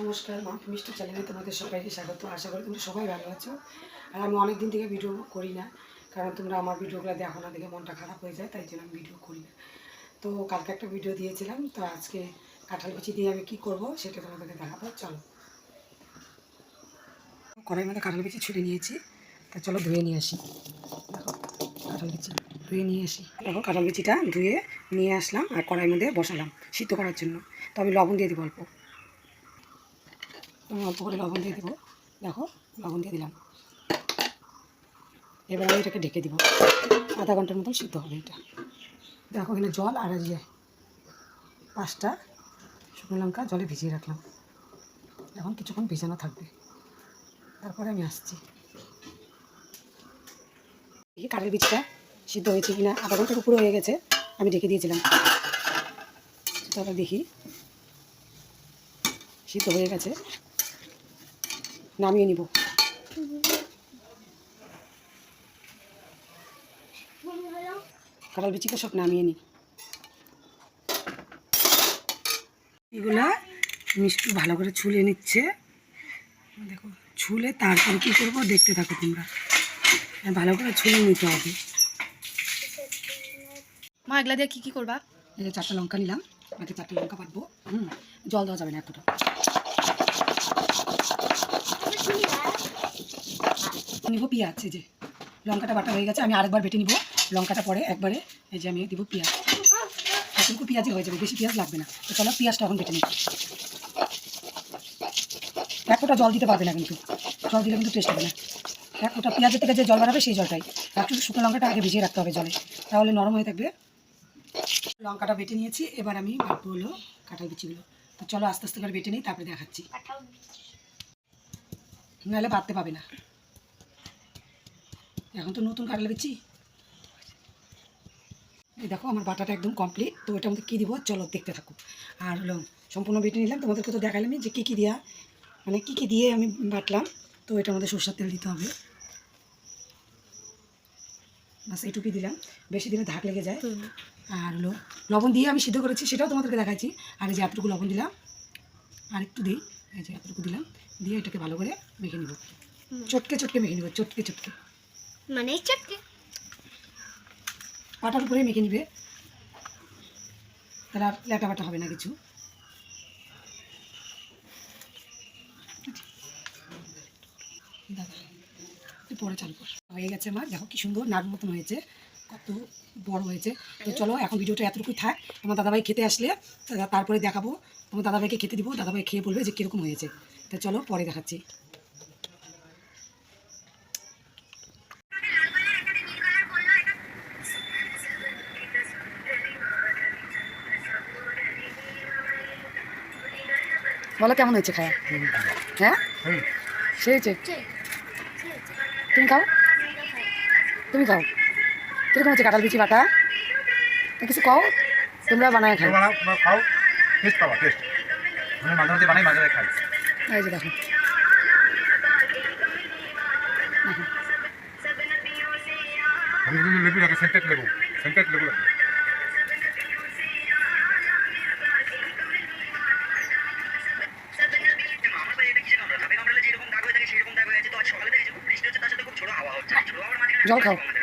নমস্কার, মা মিষ্টি চ্যানেলে তোমাদের সবাইকে স্বাগত। আশা করি তোমরা সবাই ভালো আছো। আর আমি অনেক দিন থেকে ভিডিও করি না, কারণ তোমরা আমার ভিডিওগুলো দেখো না দেখে মনটা খারাপ হয়ে যায়, তাই জন্য আমি ভিডিও করি না। তো কালকে একটা ভিডিও দিয়েছিলাম, তো আজকে কাঁঠাল কুচি দিয়ে আমি কী করব সেটা তোমাদেরকে দেখাবো। চলো। কড়াই মধ্যে কাঁঠাল বিচি ছুলে নিয়েছি, তা চলো ধুয়ে নিয়ে আসি। দেখো, কাঁঠাল বিচি ধুয়ে নিয়ে আসি। দেখো, কাঁঠাল বিচিটা ধুয়ে নিয়ে আসলাম আর কড়াইয়ের মধ্যে বসালাম সিদ্ধ করার জন্য। তো আমি লবণ দিয়ে দিব অল্প। আমি অল্প করে লবণ দিয়ে দেবো। দেখো, লবণ দিয়ে দিলাম। এবার আমি এটাকে ঢেকে দিব। আধা ঘণ্টার মতন সিদ্ধ হবে এটা। দেখো, এখানে জল আর এই যে পাঁচটা শুকনো লঙ্কা জলে ভিজিয়ে রাখলাম। এখন কিছুক্ষণ ভিজানো থাকবে। তারপরে আমি আসছি। দেখি কাঠের বীজটা সিদ্ধ হয়েছে কিনা। আধা ঘণ্টার উপরে হয়ে গেছে, আমি ঢেকে দিয়েছিলাম। তারপর দেখি, সিদ্ধ হয়ে গেছে। নামিয়ে নিব। কাঁঠাল বিচিকে সব নামিয়ে নিই এগুলা মিষ্টি ভালো করে ছুলে নিচ্ছে। দেখো ছুলে তারপরে কী করব দেখতে থাকো তোমরা। ভালো করে ছুলে নিতে হবে। মা এগুলা দিয়ে কি কি করবা? এই যে চারটা লঙ্কা নিলাম। বাকি চারটা লঙ্কা পাতবো হুম জল দেওয়া যাবে না এতটা। নিব পেঁয়াজ যে লঙ্কাটা বাটা হয়ে গেছে, আমি আরেকবার বেটে নিব। লঙ্কাটা পরে একবারে, এই যে আমি দিব পেঁয়াজ। এতটুকু পেঁয়াজই হয়ে যাবে, বেশি পেঁয়াজ লাগবে না। তো চলো পেঁয়াজটা এখন বেটে নিই। এক ফোঁটা জল দিতে পারবে না কিন্তু। জল দিলে কিন্তু টেস্ট হবে না। এক ফোঁটা পেঁয়াজের থেকে যে জল বাড়াবে সেই জলটাই। একটু শুকনো লঙ্কাটা আগে ভিজিয়ে রাখতে হবে জলে। তাহলে নরম হয়ে থাকবে। লঙ্কাটা বেটে নিয়েছি, এবার আমি বাটবো হলো কাঁঠাল বিচিগুলো। তো চলো আস্তে আস্তে করে বেটে নিই, তারপরে দেখাচ্ছি। নাহলে বাড়তে পাবে না। এখন তো নতুন কাঁঠাল বিচি এই দেখো আমার বাটাটা একদম কমপ্লিট তো এটার মধ্যে কী দিব? চলো দেখতে থাকো। আর হলো সম্পূর্ণ বেটে নিলাম। তোমাদেরকে তো দেখালামই যে কী কী দেওয়া মানে কী কী দিয়ে আমি বাটলাম। তো এটার মধ্যে সরষের তেল দিতে হবে। বাস এইটুকুই দিলাম। বেশি দিনে ধাক লেগে যায়। আর হলো লবণ দিয়ে আমি সিদ্ধ করেছি সেটাও তোমাদেরকে দেখাচ্ছি আর এই যে এতটুকু লবণ দিলাম আর একটু দিই। এই যে এতটুকু দিলাম। দিয়ে এটাকে ভালো করে মেখে নিব। চটকে চটকে মেখে নিব চটকে চটকে। মানে চটকে পাটার উপরে মেখে নিবে। তাহলে আর ল্যাটা বাটা হবে না কিছু। দাদা, পরে চালু কর। হয়ে গেছে আমার। দেখো কি সুন্দর নাড়ুর মতন হয়েছে। কত বড় হয়েছে। তো চলো এখন ভিডিওটা এতটুকুই থাক। আমার দাদাভাই খেতে আসলে তারপরে দেখাবো। তোমার দাদাভাইকে খেতে দিব। দাদাভাই খেয়ে বলবে যে কীরকম হয়েছে। তো চলো পরে দেখাচ্ছি। বলো কেমন হয়েছে খায়া হ্যাঁ সে হয়েছে তুমি খাও তুমি খাও কীরকম হচ্ছে কাঁঠাল বিচি বাটা তা কিছু খাও তোমরা বানায় খাও বানাও তোমরা খাও টেস্ট পাবা টেস্ট আমি মাঝে মাঝে বানাই মাঝে মাঝে খাই এই যে দেখো দেখো। আমি কিন্তু লেবু লাগে সেন্টেড লেবু সেন্টেড লেবু লাগে 烧烤。